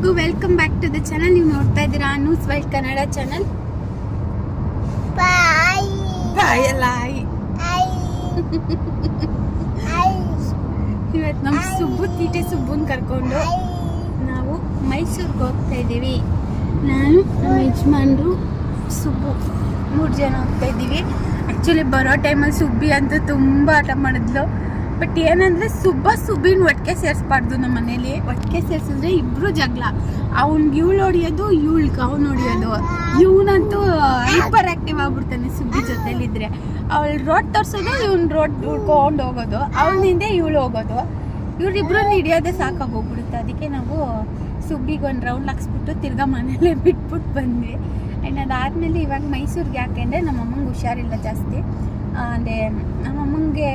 ಎಲ್ರಿಗೂ welcome back to the channel. ನೀವು ನೋಡ್ತಾ ಇದ್ದೀರಾ ನ್ಯೂಸ್ ವೈಲ್ಡ್ ಕನ್ನಡ ಚಾನಲ್? ಇವತ್ತು ನಮ್ಮ ಸುಬ್ಬು ತೀಟೆ ಸುಬ್ಬುನ್ ಕರ್ಕೊಂಡು ನಾವು ಮೈಸೂರಿಗೆ ಹೋಗ್ತಾ ಇದ್ದೀವಿ. ನಾನು ನಮ್ಮ ಯಜಮಾನ್ರು ಸುಬ್ಬು. ಮೂರು ಜನ ಹೋಗ್ತಾ ಇದ್ದೀವಿ. ಆ್ಯಕ್ಚುಲಿ ಬರೋ ಟೈಮಲ್ಲಿ ಸುಬ್ಬಿ ಅಂತೂ ತುಂಬ ಆಟ ಮಾಡಿದ್ಲು. ಬಟ್ ಏನಂದರೆ ಸುಬ್ಬ ಸುಬ್ಬಿನ ಒಟ್ಟಿಗೆ ಸೇರಿಸ್ಬಾರ್ದು ನಮ್ಮ ಮನೇಲಿ. ಒಟ್ಟಿಗೆ ಸೇರಿಸಿದ್ರೆ ಇಬ್ರು ಜಗಳ. ಅವ್ನಿಗೆ ಇವಳು ಹೊಡಿಯೋದು, ಇವಳಿಗೆ ಅವ್ನು ಹೊಡಿಯೋದು. ಇವನಂತೂ ಹೈಪರ್ ಆಕ್ಟಿವ್ ಆಗ್ಬಿಡ್ತಾನೆ ಸುಬ್ಬಿ ಜೊತೆಲಿದ್ರೆ. ಅವಳು ರೋಡ್ ತೋರಿಸೋದು, ಇವನ್ ರೋಡ್ ಉಳ್ಕೊಂಡು ಹೋಗೋದು. ಅವನಿಂದ ಇವಳು ಹೋಗೋದು. ಇವ್ರಿಬ್ರನ್ನ ಹಿಡಿಯೋದೇ ಸಾಕಾಗಿ ಹೋಗ್ಬಿಡುತ್ತೆ. ಅದಕ್ಕೆ ನಾವು ಸುಬ್ಬಿಗೆ ಒಂದು ರೌಂಡ್ ಹಾಕ್ಸ್ಬಿಟ್ಟು ತಿರ್ಗಾ ಮನೇಲೇ ಬಿಟ್ಬಿಟ್ಟು ಬಂದ್ವಿ. ಆ್ಯಂಡ್ ಅದಾದಮೇಲೆ ಇವಾಗ ಮೈಸೂರಿಗೆ ಯಾಕೆ ಅಂದರೆ ನಮ್ಮ ಅಮ್ಮಂಗೆ ಹುಷಾರಿಲ್ಲ ಜಾಸ್ತಿ. ಅಂದರೆ ನಮ್ಮ ಅಮ್ಮಂಗೆ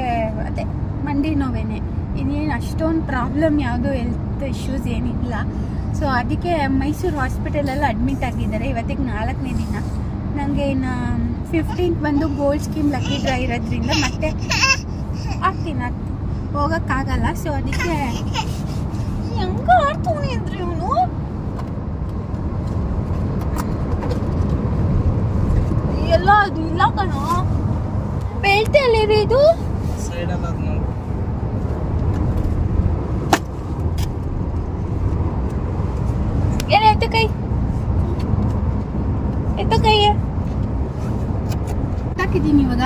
ಅದೇ ಮಂಡಿ ನೋವೇನೆ. ಇನ್ನೇನು ಅಷ್ಟೊಂದು ಪ್ರಾಬ್ಲಮ್ ಯಾವುದು ಹೆಲ್ತ್ ಇಶ್ಯೂಸ್ ಏನಿಲ್ಲ. ಸೊ ಅದಕ್ಕೆ ಮೈಸೂರು ಹಾಸ್ಪಿಟಲಲ್ಲಿ ಅಡ್ಮಿಟ್ ಆಗಿದ್ದಾರೆ. ಇವತ್ತಿಗೆ ನಾಲ್ಕನೇ ದಿನ. ನನಗೆ ಇನ್ನು ಫಿಫ್ಟೀನ್ತ್ ಬಂದು ಗೋಲ್ಡ್ ಸ್ಕೀಮ್ ಲಕ್ಕಿ ಡ್ರೈ ಇರೋದ್ರಿಂದ ಮತ್ತೆ ಆಗ್ತೀನಿ ಆಗ್ತೀನಿ ಹೋಗೋಕ್ಕಾಗಲ್ಲ. ಸೊ ಅದಕ್ಕೆ ಆಡ್ತಾನೆ ಇವನು? ಎಲ್ಲ ಅದು ಇಲ್ಲ ಕಣೋ. ಬೆಲ್ಟ್ ಇದು? ಸೈಡಲ್ಲಿ ಅದು ನೋಡಿ ಏನ ಎತ್ತ ಕೈ. ಎತ್ತ ಕೈ. ಹಾಕಿದ್ದೀನಿ ಇವಾಗ?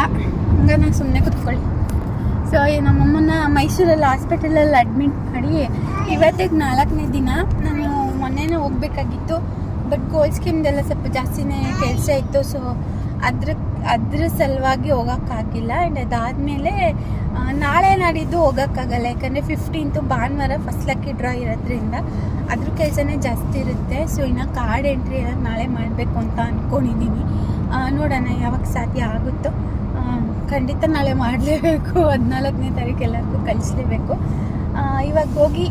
ಹಂಗ ನಾನು ಸುಮ್ಮನೆ ಕುತ್ಕೊಳ್ಳಿ. ಸೊ ನಮ್ಮಮ್ಮನ ಮೈಸೂರಲ್ಲಿ ಹಾಸ್ಪಿಟಲಲ್ಲಿ ಅಡ್ಮಿಟ್ ಮಾಡಿ ಇವತ್ತಿಗೆ ನಾಲ್ಕನೇ ದಿನ ನಾನು ಮೊನ್ನೆನೇ ಹೋಗ್ಬೇಕಾಗಿತ್ತು. ಬಟ್ ಗೋಲ್ಡ್ ಸ್ಕೀಮ್ದೆಲ್ಲ ಸ್ವಲ್ಪ ಜಾಸ್ತಿನೇ ಕೆಲಸ ಇತ್ತು. ಸೊ ಅದ್ರ ಅದ್ರ ಸಲುವಾಗಿ ಹೋಗೋಕ್ಕಾಗಿಲ್ಲ. ಆ್ಯಂಡ್ ಅದಾದಮೇಲೆ ನಾಳೆ ನಾಡಿದ್ದು ಹೋಗೋಕ್ಕಾಗಲ್ಲ. ಯಾಕಂದರೆ ಫಿಫ್ಟೀನ್ತು ಭಾನುವಾರ ಫಸ್ಟ್ ಲಕ್ಕಿ ಡ್ರಾ ಇರೋದ್ರಿಂದ ಅದ್ರ ಕೆಲಸನೇ ಜಾಸ್ತಿ ಇರುತ್ತೆ. ಸೊ ಇನ್ನು ಕಾರ್ಡ್ ಎಂಟ್ರಿ ಎಲ್ಲ ನಾಳೆ ಮಾಡಬೇಕು ಅಂತ ಅಂದ್ಕೊಂಡಿದ್ದೀನಿ ನೋಡೋಣ ಯಾವಾಗ ಸಾಧ್ಯ ಆಗುತ್ತೋ. ಖಂಡಿತ ನಾಳೆ ಮಾಡಲೇಬೇಕು. ಹದಿನಾಲ್ಕನೇ ತಾರೀಕು ಎಲ್ಲರಿಗೂ ಕಳಿಸ್ಲೇಬೇಕು. ಇವಾಗ ಹೋಗಿ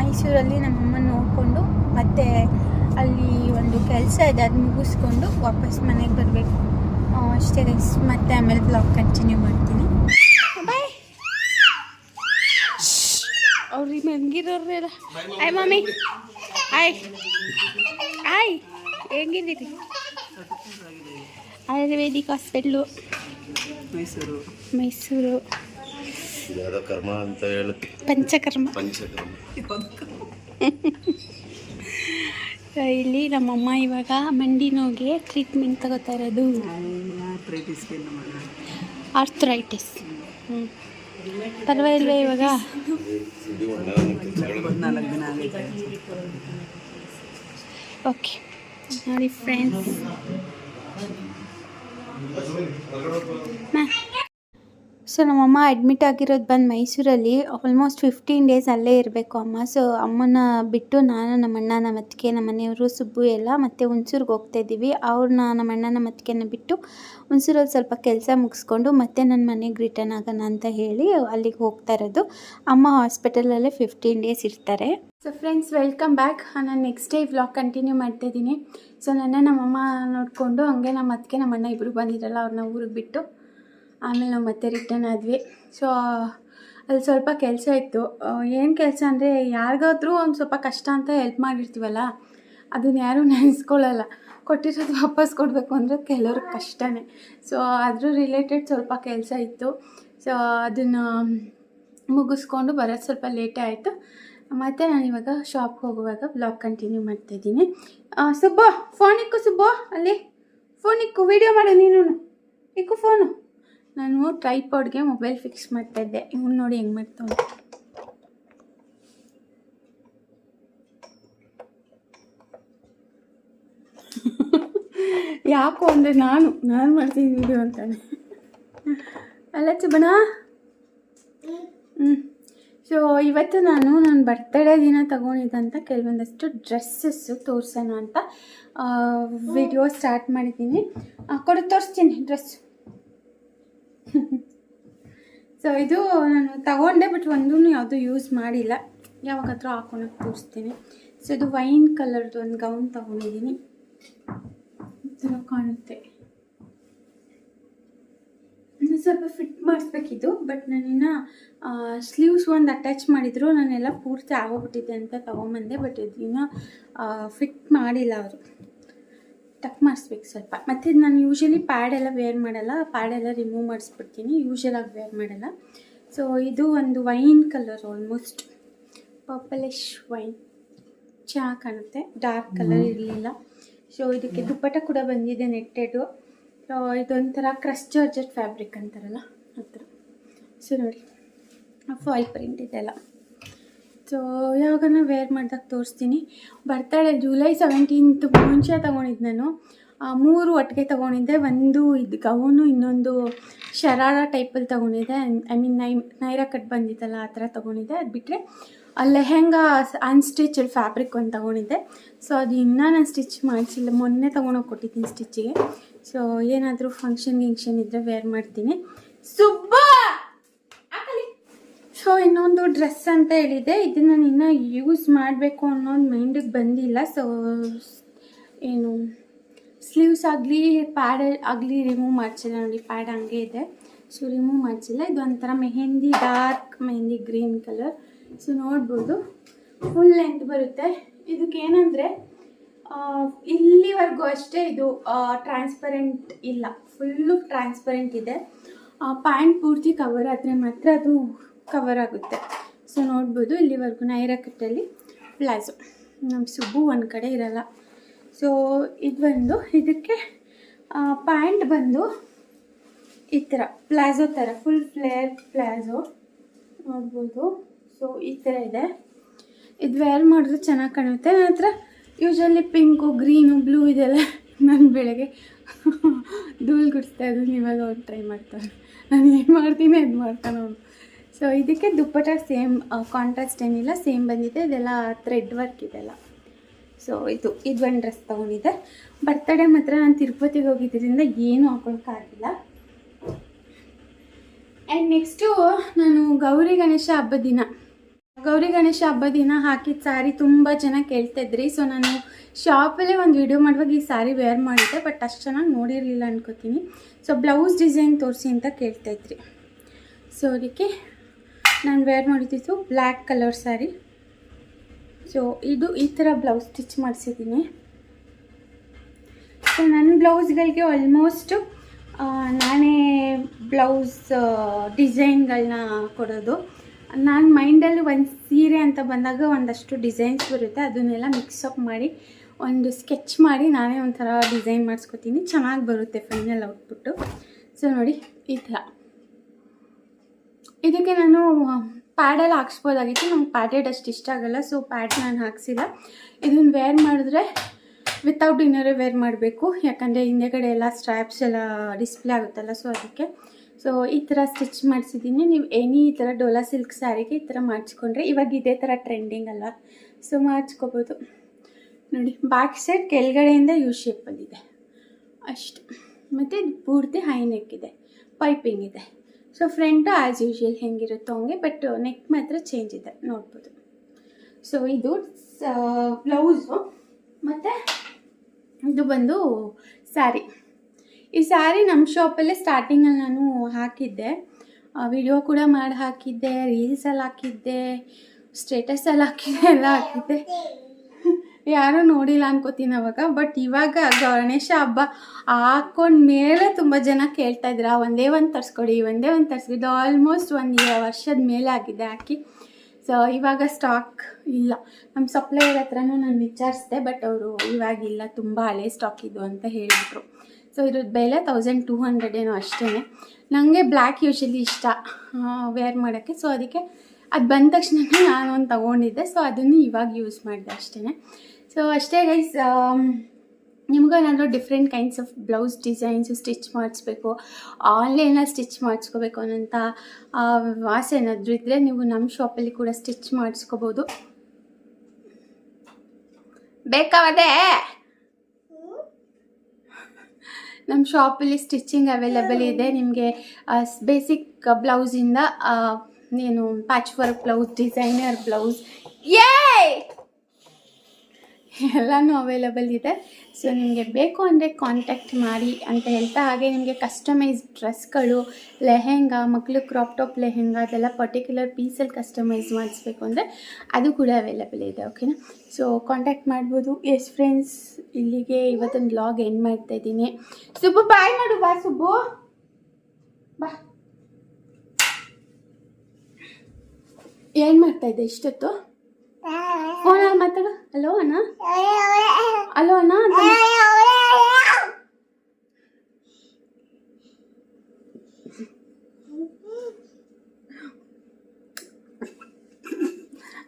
ಮೈಸೂರಲ್ಲಿ ನಮ್ಮಮ್ಮ ನೋಡಿಕೊಂಡು ಮತ್ತೆ ಅಲ್ಲಿ ಒಂದು ಕೆಲಸ ಇದೆ, ಅದು ಮುಗಿಸ್ಕೊಂಡು ವಾಪಸ್ ಮನೆಗೆ ಬರಬೇಕು. ಅಷ್ಟೇ ಗೈಸ್ ಮತ್ತೆ ಆಮೇಲೆ ಬ್ಲಾಗ್ ಕಂಟಿನ್ಯೂ ಮಾಡ್ತೀನಿ. ಬಾಯ್ ಅವ್ರಿಗೆ ಮನ್ಗಿರೋರೆಲ್ಲ hi mummy hi hi ಹೆಂಗಿದ್ದೀರಿ? Ayurvedic hospital Mysuru. Mysuru. ಕರ್ಮ ಅಂತ ಹೇಳುತ್ತೆ ಪಂಚಕರ್ಮ. ಪಂಚಕರ್ಮ. ಇಲ್ಲಿ ನಮ್ಮಮ್ಮ ಇವಾಗ ಮಂಡಿ ನೋವಿಗೆ ಟ್ರೀಟ್ಮೆಂಟ್ ತಗೋತಾ ಇರೋದು. ಆರ್ಥ್ರೈಟಿಸ್ ಹ್ಞೂ ಪರವಾಗಿಲ್ವೇ ಇವಾಗ? ಓಕೆ ನೋಡಿ ಫ್ರೆಂಡ್ಸ್ ಸೊ ನಮ್ಮಮ್ಮ ಅಡ್ಮಿಟ್ ಆಗಿರೋದು ಬಂದು ಮೈಸೂರಲ್ಲಿ ಆಲ್ಮೋಸ್ಟ್ ಫಿಫ್ಟೀನ್ ಡೇಸ್ ಅಲ್ಲೇ ಇರಬೇಕು ಅಮ್ಮ. ಸೊ ಅಮ್ಮನ ಬಿಟ್ಟು ನಾನು ನಮ್ಮ ಅಣ್ಣ ನಮ್ಮ ಅತ್ತಿಗೆ ನಮ್ಮ ಮನೆಯವರು ಸುಬ್ಬು ಎಲ್ಲ ಮತ್ತು ಹುಣ್ಸೂರ್ಗೆ ಹೋಗ್ತಾ ಇದ್ದೀವಿ. ಅವ್ರನ್ನ ನಮ್ಮ ಅಣ್ಣ ನಮ್ಮ ಅತ್ತಿಗೆನ ಬಿಟ್ಟು ಹುಣಸೂರಲ್ಲಿ ಸ್ವಲ್ಪ ಕೆಲಸ ಮುಗಿಸ್ಕೊಂಡು ಮತ್ತೆ ನನ್ನ ಮನೆಗೆ ರಿಟರ್ನ್ ಆಗೋಣ ಅಂತ ಹೇಳಿ ಅಲ್ಲಿಗೆ ಹೋಗ್ತಾ ಇರೋದು. ಅಮ್ಮ ಹಾಸ್ಪಿಟಲಲ್ಲೇ ಫಿಫ್ಟೀನ್ ಡೇಸ್ ಇರ್ತಾರೆ. ಸೊ ಫ್ರೆಂಡ್ಸ್ ವೆಲ್ಕಮ್ ಬ್ಯಾಕ್ ನಾನು ನೆಕ್ಸ್ಟ್ ಡೇ ವ್ಲಾಗ್ ಕಂಟಿನ್ಯೂ ಮಾಡ್ತಾ ಇದ್ದೀನಿ. ಸೊ ನನ್ನ ನಮ್ಮಮ್ಮ ನೋಡಿಕೊಂಡು ಹಂಗೆ ನಮ್ಮ ಅತ್ತಿಗೆ ನಮ್ಮ ಅಣ್ಣ ಇಬ್ಬರು ಬಂದಿರಲ್ಲ ಅವ್ರನ್ನ ಊರಿಗೆ ಬಿಟ್ಟು ಆಮೇಲೆ ನಾವು ಮತ್ತೆ ರಿಟರ್ನ್ ಆದ್ವಿ. ಸೊ ಅಲ್ಲಿ ಸ್ವಲ್ಪ ಕೆಲಸ ಇತ್ತು. ಏನು ಕೆಲಸ ಅಂದರೆ ಯಾರಿಗಾದ್ರೂ ಒಂದು ಸ್ವಲ್ಪ ಕಷ್ಟ ಅಂತ ಹೆಲ್ಪ್ ಮಾಡಿರ್ತೀವಲ್ಲ ಅದನ್ನ ಯಾರೂ ನೆನೆಸ್ಕೊಳ್ಳಲ್ಲ ಕೊಟ್ಟಿರೋದು ವಾಪಸ್ ಕೊಡಬೇಕು ಅಂದರೆ ಕೆಲವ್ರಿಗೆ ಕಷ್ಟನೇ. ಸೊ ಅದ್ರ ರಿಲೇಟೆಡ್ ಸ್ವಲ್ಪ ಕೆಲಸ ಇತ್ತು. ಸೊ ಅದನ್ನು ಮುಗಿಸ್ಕೊಂಡು ಬರೋದು ಸ್ವಲ್ಪ ಲೇಟೇ ಆಯಿತು. ಮತ್ತು ನಾನು ಇವಾಗ ಶಾಪ್ಗೆ ಹೋಗುವಾಗ ಬ್ಲಾಗ್ ಕಂಟಿನ್ಯೂ ಮಾಡ್ತಾಯಿದ್ದೀನಿ ಸುಬ್ಬ ಫೋನಿಕ್ಕು ಸುಬ್ಬ, ಅಲ್ಲಿ. ಫೋನಿಕ್ಕು ವೀಡಿಯೋ ಮಾಡು ನೀನು ಇಕ್ಕು ಫೋನು ನಾನು ಟ್ರೈಪಾಡ್ಗೆ ಮೊಬೈಲ್ ಫಿಕ್ಸ್ ಮಾಡ್ತಾ ಇದ್ದೆ. ಇವ್ನು ನೋಡಿ ಹೆಂಗೆ ಮಾಡ್ತಾವೆ ಯಾಕೋ ಅಂದರೆ ನಾನು ನಾನು ಮಾಡ್ತೀನಿ ವಿಡಿಯೋ ಅಂತಾನೆ. ಅಲ್ಲ ಹ್ಞೂ ಸೊ ಇವತ್ತು ನಾನು ನನ್ನ ಬರ್ತಡೇ ದಿನ ತಗೊಂಡಿದ್ದಂಥ ಕೆಲವೊಂದಷ್ಟು ಡ್ರೆಸ್ಸಸ್ಸು ತೋರಿಸೋಣ ಅಂತ ವಿಡಿಯೋ ಸ್ಟಾರ್ಟ್ ಮಾಡಿದ್ದೀನಿ. ಕೊಡು, ತೋರಿಸ್ತೀನಿ ಡ್ರೆಸ್ ಸೊ ಇದು ನಾನು ತಗೊಂಡೆ ಬಟ್ ಒಂದೂ ಯಾವುದೂ ಯೂಸ್ ಮಾಡಿಲ್ಲ. ಯಾವಾಗಾದ್ರೂ ಹಾಕೊಳಕ್ಕೆ ತೋರಿಸ್ತೀನಿ. ಸೊ ಇದು ವೈನ್ ಕಲರ್ದು ಒಂದು ಗೌನ್ ತಗೊಂಡಿದ್ದೀನಿ. ಥರ ಕಾಣುತ್ತೆ. ಸ್ವಲ್ಪ ಫಿಟ್ ಮಾಡಿಸ್ಬೇಕಿದ್ದು ಬಟ್ ನಾನಿನ್ನು ಸ್ಲೀವ್ಸ್ ಒಂದು ಅಟ್ಯಾಚ್ ಮಾಡಿದ್ರು. ನಾನೆಲ್ಲ ಪೂರ್ತಿ ಆಗೋಗ್ಬಿಟ್ಟಿದೆ ಅಂತ ತೊಗೊಂಬಂದೆ ಬಟ್ ಇದನ್ನ ಫಿಟ್ ಮಾಡಿಲ್ಲ ಅವರು. ಟಕ್ ಮಾಡಿಸ್ಬೇಕು ಸ್ವಲ್ಪ. ಮತ್ತು ಇದು ನಾನು ಯೂಶಲಿ ಪ್ಯಾಡ್ ಎಲ್ಲ ವೇರ್ ಮಾಡಲ್ಲ. ಪ್ಯಾಡೆಲ್ಲ ರಿಮೂವ್ ಮಾಡಿಸ್ಬಿಡ್ತೀನಿ. ಯೂಶಲಾಗಿ ವೇರ್ ಮಾಡಲ್ಲ. ಸೊ ಇದು ಒಂದು wine colour almost purplish wine ಚಾ ಕಾಣುತ್ತೆ. ಡಾರ್ಕ್ ಕಲರ್ ಇರಲಿಲ್ಲ. ಸೊ ಇದಕ್ಕೆ ದುಪ್ಪಟ ಕೂಡ ಬಂದಿದೆ ನೆಟ್ಟೆಡು. ಇದೊಂಥರ ಕ್ರಸ್ ಜಾರ್ಜೆಟ್ ಫ್ಯಾಬ್ರಿಕ್ ಅಂತಾರಲ್ಲ ಆ ಥರ. ಸೊ ನೋಡಿ. ಫಾಯಿಲ್ ಪ್ರಿಂಟ್ ಇದೆಲ್ಲ. ಸೊ ಯಾವಾಗನ ವೇರ್ ಮಾಡಿದಾಗ ತೋರಿಸ್ತೀನಿ. ಬರ್ತಡೇ ಜುಲೈ ಸೆವೆಂಟೀನ್ತ್ ಮುಂಚೆ ತೊಗೊಂಡಿದ್ದು ನಾನು. ಮೂರು ಒಟ್ಟಿಗೆ ತೊಗೊಂಡಿದ್ದೆ. ಒಂದು ಇದು ಗೌನು, ಇನ್ನೊಂದು ಶರಾರ ಟೈಪಲ್ಲಿ ತೊಗೊಂಡಿದ್ದೆ. ಐ ಮೀನ್ ನೈ, ನೈರಾ ಕಟ್ ಬಂದಿತ್ತಲ್ಲ, ಆ ಥರ ತೊಗೊಂಡಿದ್ದೆ. ಅದು ಬಿಟ್ಟರೆ ಲೆಹೆಂಗಾ ಅನ್ಸ್ಟಿಚಡ್ ಫ್ಯಾಬ್ರಿಕ್ ಒಂದು ತೊಗೊಂಡಿದ್ದೆ. ಸೊ ಅದು ಇನ್ನೂ ನಾನು ಸ್ಟಿಚ್ ಮಾಡಿಸಿಲ್ಲ. ಮೊನ್ನೆ ತೊಗೊಂಡೋಗಿ ಕೊಟ್ಟಿದ್ದೀನಿ ಸ್ಟಿಚ್ಚಿಗೆ ಸೊ ಏನಾದರೂ ಫಂಕ್ಷನ್ ಗಿಂಕ್ಷನ್ ಇದ್ದರೆ ವೇರ್ ಮಾಡ್ತೀನಿ. ಸುಬ್ಬ ಸೊ ಇನ್ನೊಂದು ಡ್ರೆಸ್ ಅಂತ ಹೇಳಿದೆ ಇದನ್ನು ನಾನು ಇನ್ನೂ ಯೂಸ್ ಮಾಡಬೇಕು ಅನ್ನೋದು ಮೈಂಡಿಗೆ ಬಂದಿಲ್ಲ. ಸೊ ಏನು ಸ್ಲೀವ್ಸ್ ಆಗಲಿ ಪ್ಯಾಡ್ ಆಗಲಿ ರಿಮೂವ್ ಮಾಡಿಸಿಲ್ಲ ನೋಡಿ ಪ್ಯಾಡ್ ಹಂಗೆ ಇದೆ. ಸೊ ರಿಮೂವ್ ಮಾಡಿಸಿಲ್ಲ. ಇದು ಒಂಥರ mehendi dark mehendi green colour so ನೋಡ್ಬೋದು. ಫುಲ್ ಲೆಂತ್ ಬರುತ್ತೆ. ಇದಕ್ಕೆ ಏನಂದರೆ ಇಲ್ಲಿವರೆಗೂ ಅಷ್ಟೇ ಇದು ಟ್ರಾನ್ಸ್ಪರೆಂಟ್ ಇಲ್ಲ. ಫುಲ್ಲು ಟ್ರಾನ್ಸ್ಪರೆಂಟ್ ಇದೆ. ಪ್ಯಾಂಟ್ ಪೂರ್ತಿ ಕವರ್ ಆದರೆ ಮಾತ್ರ ಅದು ಕವರ್ ಆಗುತ್ತೆ. ಸೊ ನೋಡ್ಬೋದು, ಇಲ್ಲಿವರೆಗೂ ನೈರ ಕಟ್ಟಲ್ಲಿ ಪ್ಲಾಜೋ. ನಮ್ಮ ಸುಬ್ಬು ಒಂದು ಕಡೆ ಇರಲ್ಲ. ಸೊ ಇದು ಬಂದು, ಇದಕ್ಕೆ ಪ್ಯಾಂಟ್ ಬಂದು ಈ ಥರ ಪ್ಲಾಜೋ ಥರ ಫುಲ್ ಫ್ಲೇರ್ ಪ್ಲಾಜೋ. ನೋಡ್ಬೋದು. ಸೊ ಈ ಥರ ಇದೆ. ಇದು ವೇರ್ ಮಾಡಿದ್ರೆ ಚೆನ್ನಾಗಿ ಕಾಣುತ್ತೆ. ನನ್ನ ಹತ್ರ ಯೂಶಲಿ ಪಿಂಕು ಗ್ರೀನು ಬ್ಲೂ ಇದೆಲ್ಲ ನಾನು ಬೆಳಗ್ಗೆ ಧೂಳು ಗುಡಿಸ್ತಾ ಇದ್ದೀನಿ ಇವಾಗ ಅವ್ರು ಟ್ರೈ ಮಾಡ್ತಾನೆ ನಾನು ಏನು ಮಾಡ್ತೀನಿ, ಅದು ಮಾಡ್ತಾನೆ ಅವನು. ಸೊ ಇದಕ್ಕೆ ದುಪ್ಪಟ ಸೇಮ್ ಕಾಂಟ್ರಾಸ್ಟ್ ಏನಿಲ್ಲ, ಸೇಮ್ ಬಂದಿದೆ. ಇದೆಲ್ಲ ಥ್ರೆಡ್ ವರ್ಕ್ ಇದೆಲ್ಲ ಸೊ ಇದು ಇದು ಒಂದು ಡ್ರೆಸ್ ತೊಗೊಂಡಿದ್ದೆ. ಬರ್ತಡೇ ಮಾತ್ರ ನಾನು ತಿರುಪತಿಗೆ ಹೋಗಿದ್ದರಿಂದ ಏನೂ ಹಾಕೊಳಕ್ಕಾಗಿಲ್ಲ ಆ್ಯಂಡ್ ನೆಕ್ಸ್ಟು ನಾನು ಗೌರಿ ಗಣೇಶ ಹಬ್ಬ ದಿನ. ಗೌರಿ ಗಣೇಶ ಹಬ್ಬ ದಿನ ಹಾಕಿದ ಸ್ಯಾರಿ ತುಂಬ ಜನ ಕೇಳ್ತಾ ಇದ್ರಿ ಸೊ ನಾನು ಶಾಪಲ್ಲೇ ಒಂದು ವಿಡಿಯೋ ಮಾಡುವಾಗ ಈ ಸ್ಯಾರಿ ವೇರ್ ಮಾಡಿದ್ದೆ. ಬಟ್ ಅಷ್ಟು ಚೆನ್ನಾಗಿ ನೋಡಿರಲಿಲ್ಲ ಅನ್ಕೋತೀನಿ. ಸೊ ಬ್ಲೌಸ್ ಡಿಸೈನ್ ತೋರಿಸಿ ಅಂತ ಕೇಳ್ತಾ ಇದ್ರಿ ಸೊ ಅದಕ್ಕೆ ನಾನು ವೇರ್ ಮಾಡಿದ್ದು ಬ್ಲ್ಯಾಕ್ ಕಲರ್ ಸ್ಯಾರಿ ಸೊ ಇದು ಈ ಥರ ಬ್ಲೌಸ್ ಸ್ಟಿಚ್ ಮಾಡಿಸಿದ್ದೀನಿ. ಸೊ ನನ್ನ ಬ್ಲೌಸ್ಗಳಿಗೆ ಆಲ್ಮೋಸ್ಟ್ ನಾನೇ ಬ್ಲೌಸ್ ಡಿಸೈನ್ಗಳನ್ನ ಕೊಡೋದು. ನಾನು ಮೈಂಡಲ್ಲಿ ಒಂದು ಸೀರೆ ಅಂತ ಬಂದಾಗ ಒಂದಷ್ಟು ಡಿಸೈನ್ಸ್ ಬರುತ್ತೆ. ಅದನ್ನೆಲ್ಲ ಮಿಕ್ಸಪ್ ಮಾಡಿ, ಒಂದು ಸ್ಕೆಚ್ ಮಾಡಿ ನಾನೇ ಒಂಥರ ಡಿಸೈನ್ ಮಾಡಿಸ್ಕೊತೀನಿ. ಚೆನ್ನಾಗಿ ಬರುತ್ತೆ ಫೈನಲ್ ಔಟ್ಪುಟ್ಟು ಸೊ ನೋಡಿ, ಈ ಥರ ಇದಕ್ಕೆ ನಾನು ಪ್ಯಾಡೆಲ್ಲ ಹಾಕ್ಸ್ಬೋದಾಗಿತ್ತು. ನಂಗೆ ಪ್ಯಾಡೆಡ್ ಅಷ್ಟು ಇಷ್ಟ ಆಗಲ್ಲ, ಸೊ ಪ್ಯಾಡ್ ನಾನು ಹಾಕ್ಸಿಲ್ಲ. ಇದನ್ನು ವೇರ್ ಮಾಡಿದ್ರೆ ವಿತೌಟ್ ಡಿನ್ನರೇ ವೇರ್ ಮಾಡಬೇಕು. ಯಾಕಂದರೆ ಹಿಂದೆಗಡೆ ಎಲ್ಲ ಸ್ಟ್ರ್ಯಾಪ್ಸ್ ಎಲ್ಲ ಡಿಸ್ಪ್ಲೇ ಆಗುತ್ತಲ್ಲ ಸೊ ಅದಕ್ಕೆ. ಸೊ ಈ ಥರ ಸ್ಟಿಚ್ ಮಾಡಿಸಿದ್ದೀನಿ ನೀವು ಎನಿ ಈ ಥರ ಡೋಲಾ ಸಿಲ್ಕ್ ಸ್ಯಾರಿಗೆ ಈ ಥರ ಮಾಡಿಸ್ಕೊಂಡ್ರೆ ಇವಾಗ ಇದೇ ಥರ ಟ್ರೆಂಡಿಂಗ್ ಅಲ್ಲ ಸೊ ಮಾಡಿಸ್ಕೋಬೋದು. ನೋಡಿ ಬ್ಯಾಕ್ ಸೈಡ್ ಕೆಳಗಡೆಯಿಂದ ಯು ಶೇಪಲ್ಲಿದೆ ಅಷ್ಟು. ಮತ್ತು ಪೂರ್ತಿ ಹೈ ನೆಕ್ ಇದೆ. ಪೈಪಿಂಗ್ ಇದೆ. ಸೊ ಫ್ರಂಟು ಆ್ಯಸ್ ಯೂಶ್ವಲ್ ಹೆಂಗಿರುತ್ತೋ ಹಂಗೆ ಬಟ್ ನೆಕ್ ಮಾತ್ರ ಚೇಂಜ್ ಇದೆ. ನೋಡ್ಬೋದು. ಸೊ ಇದು ಬ್ಲೌಸು ಮತ್ತು ಇದು ಬಂದು ಸ್ಯಾರಿ ಈ ಸ್ಯಾರಿ ನಮ್ಮ ಶಾಪಲ್ಲೇ ಸ್ಟಾರ್ಟಿಂಗಲ್ಲಿ ನಾನು ಹಾಕಿದ್ದೆ. ವಿಡಿಯೋ ಕೂಡ ಮಾಡಿ ಹಾಕಿದ್ದೆ ರೀಲ್ಸಲ್ಲಿ ಹಾಕಿದ್ದೆ ಸ್ಟೇಟಸಲ್ಲಿ ಹಾಕಿದ್ದೆ, ಎಲ್ಲ ಹಾಕಿದ್ದೆ. ಯಾರೂ ನೋಡಿಲ್ಲ ಅನ್ಕೋತೀನಿ ಅವಾಗ. ಬಟ್ ಇವಾಗ ಗಣೇಶ ಹಬ್ಬ ಹಾಕೊಂಡ ಮೇಲೆ ತುಂಬ ಜನ ಕೇಳ್ತಾ ಇದ್ರ ಒಂದೇ ಒಂದು ತರಿಸ್ಕೊಡಿ, ಒಂದೇ ಒಂದು ತರಿಸ್ಬಿದ್ದು ಆಲ್ಮೋಸ್ಟ್ ಒಂದು ವರ್ಷದ ಮೇಲೆ ಆಗಿದೆ ಹಾಕಿ. ಸೊ ಇವಾಗ ಸ್ಟಾಕ್ ಇಲ್ಲ. ನಮ್ಮ ಸಪ್ಲೈಯರ್ ಹತ್ರನೂ ನಾನು ವಿಚಾರಿಸಿದೆ ಬಟ್ ಅವರು ಇವಾಗಿಲ್ಲ ತುಂಬ ಹಳೆ ಸ್ಟಾಕ್ ಇದು ಅಂತ ಹೇಳಿದ್ರು ಸೊ ಇದ್ರ ಬೆಲೆ ತೌಸಂಡ್ ಟೂ ಹಂಡ್ರೆಡ್ ಏನೋ ಅಷ್ಟೇ ನನಗೆ ಬ್ಲ್ಯಾಕ್ ಯೂಶಲಿ ಇಷ್ಟ ವೇರ್ ಮಾಡೋಕ್ಕೆ. ಸೊ ಅದಕ್ಕೆ ಅದು ಬಂದ ತಕ್ಷಣ ನಾನು ಒಂದು ತೊಗೊಂಡಿದ್ದೆ. ಸೊ ಅದನ್ನು ಇವಾಗ ಯೂಸ್ ಮಾಡಿದೆ ಅಷ್ಟೇ ಸೊ ಅಷ್ಟೇ ಗೈಸ್ ನಿಮಗೂ ಏನಾದರೂ different kinds of blouse designs stitch ಮಾಡಿಸ್ಬೇಕು ಆನ್ಲೈನಲ್ಲಿ ಸ್ಟಿಚ್ ಮಾಡಿಸ್ಕೋಬೇಕು ಅನ್ನೋಂಥ ಆಸೆ ಏನಾದರೂ ಇದ್ದರೆ ನೀವು ನಮ್ಮ ಶಾಪಲ್ಲಿ ಕೂಡ ಸ್ಟಿಚ್ ಮಾಡಿಸ್ಕೋಬೋದು. ಬೇಕಾವದೆ? ನಮ್ಮ ಶಾಪಲ್ಲಿ ಸ್ಟಿಚಿಂಗ್ ಅವೈಲೇಬಲ್ ಇದೆ. ನಿಮಗೆ ಬೇಸಿಕ್ ಬ್ಲೌಸಿಂದ ಏನು patch work blouse designer blouse ಏ ಎಲ್ಲನೂ ಅವೈಲಬಲ್ ಇದೆ. ಸೊ ನಿಮಗೆ ಬೇಕು ಅಂದರೆ ಕಾಂಟ್ಯಾಕ್ಟ್ ಮಾಡಿ ಅಂತ ಹೇಳ್ತಾ, ಹಾಗೆ ನಿಮಗೆ ಕಸ್ಟಮೈಸ್ ಡ್ರೆಸ್ಗಳು ಲೆಹೆಂಗಾ ಮಕ್ಕಳು ಕ್ರಾಪ್ ಟಾಪ್ ಲೆಹೆಂಗಾ, ಅದೆಲ್ಲ ಪರ್ಟಿಕ್ಯುಲರ್ ಪೀಸಲ್ಲಿ ಕಸ್ಟಮೈಸ್ ಮಾಡಿಸ್ಬೇಕು ಅಂದರೆ ಅದು ಕೂಡ ಅವೈಲಬಲ್ ಇದೆ ಓಕೆನಾ ಸೊ ಕಾಂಟ್ಯಾಕ್ಟ್ ಮಾಡ್ಬೋದು. ಎಸ್ ಫ್ರೆಂಡ್ಸ್ ಇಲ್ಲಿಗೆ ಇವತ್ತೊಂದು ಬ್ಲಾಗ್ ಎಂಡ್ ಮಾಡ್ತಾ ಇದ್ದೀನಿ. ಸುಬ್ಬು ಬಾಯ್ ಮಾಡು ಬಾ ಸುಬ್ಬು. ಬಾ. ಏನು ಮಾಡ್ತಾ ಇದ್ದೆ ಇಷ್ಟೊತ್ತು? ಫೋನಲ್ಲಿ ಮಾತಾಡು. ಹಲೋ ಅಣ್ಣ. ಹಲೋ ಅಣ್ಣ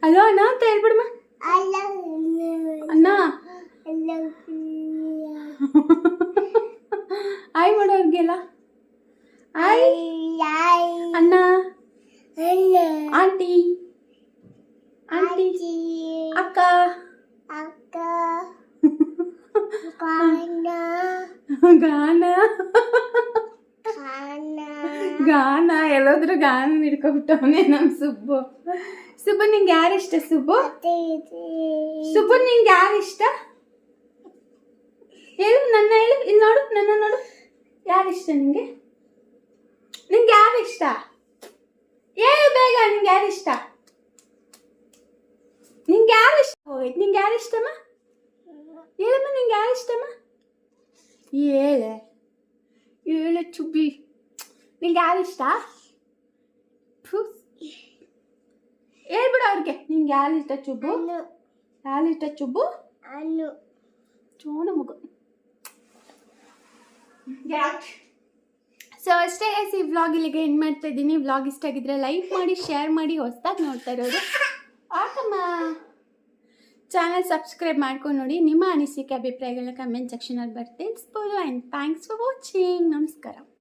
ಹಲೋ ಅಣ್ಣ ಅಂತ ಹೇಳ್ಬಿಡಮ್ಮ. ಅಣ್ಣ. ಆಯ್ ಮಾಡೋರ್ಗೆಲ್ಲ. ಆಯ್ ಅಣ್ಣ. ಆಂಟಿ ಆಂಟಿ ಅಕ್ಕ ಅಕ್ಕ ಗಾನ ಗಾನ ಎಲ್ಲೋದ್ರು ಗಾನ ಹಿಡ್ಕೊಬಿಟ್ಟವನೆ ನಮ್ಮ ಸುಬ್ಬು. ಸುಬ್ಬು ನಿಂಗೆ ಯಾರಿಷ್ಟ ಇಷ್ಟ ಸುಬ್ಬು ಸುಬ್ಬು ನಿಂಗೆ ಯಾರಿಷ್ಟ? ಇಷ್ಟ ಹೇಳು ನನ್ನ ಹೇಳು. ಇಲ್ಲಿ ನೋಡು ನನ್ನ ನೋಡು. ಯಾರಿಷ್ಟ ಇಷ್ಟ ನಿಂಗೆ? ನಿಂಗೆ ಯಾರು ಇಷ್ಟ ಬೇಗ ನಿಂಗೆ ಯಾರು ಇಷ್ಟ? ನಿಂಗೆ ಯಾರು ಇಷ್ಟ? ಹೋಗೈತೆ ನಿಂಗೆ ಯಾರು ಇಷ್ಟಮ್ಮ? ಹೇಳಮ್ಮ ನಿಂಗೆ ಯಾರು ಇಷ್ಟಮ್ಮ? ಹೇಳೆ. ಹೇಳೆ ಚುಬ್ಬಿ. ನಿಂಗೆ ಯಾರು ಇಷ್ಟ. ಹೇಳ್ಬಿಡು ಅವ್ರಿಗೆ. ನಿಂಗೆ ಯಾರು ಇಷ್ಟ ಚುಬ್ಬು? ಯಾರು ಇಷ್ಟ ಚುಬ್ಬು? ಚೋಣ ಮಗು. ಸೊ ಅಷ್ಟೇ ಎಸ್ ಈ ವ್ಲಾಗ್ ಇಲ್ಲಿಗೆ ಎಂಡ್ ಮಾಡ್ತಾ ಇದ್ದೀನಿ. ವ್ಲಾಗ್ ಇಷ್ಟ ಆಗಿದ್ರೆ ಲೈಕ್ ಮಾಡಿ ಶೇರ್ ಮಾಡಿ, ಹೊಸ್ದಾಗಿ ನೋಡ್ತಾ ಇರೋದು ಆಟಮ್ಮ ಚಾನಲ್ ಸಬ್ಸ್ಕ್ರೈಬ್ ಮಾಡ್ಕೊಂಡು ನೋಡಿ. ನಿಮ್ಮ ಅನಿಸಿಕೆ, ಅಭಿಪ್ರಾಯಗಳನ್ನ ಕಮೆಂಟ್ ಸೆಕ್ಷನಲ್ಲಿ ಬರ್ತಿಸ್ಬೋದು ಆ್ಯಂಡ್ ಥ್ಯಾಂಕ್ಸ್ ಫಾರ್ ವಾಚಿಂಗ್ ನಮಸ್ಕಾರ.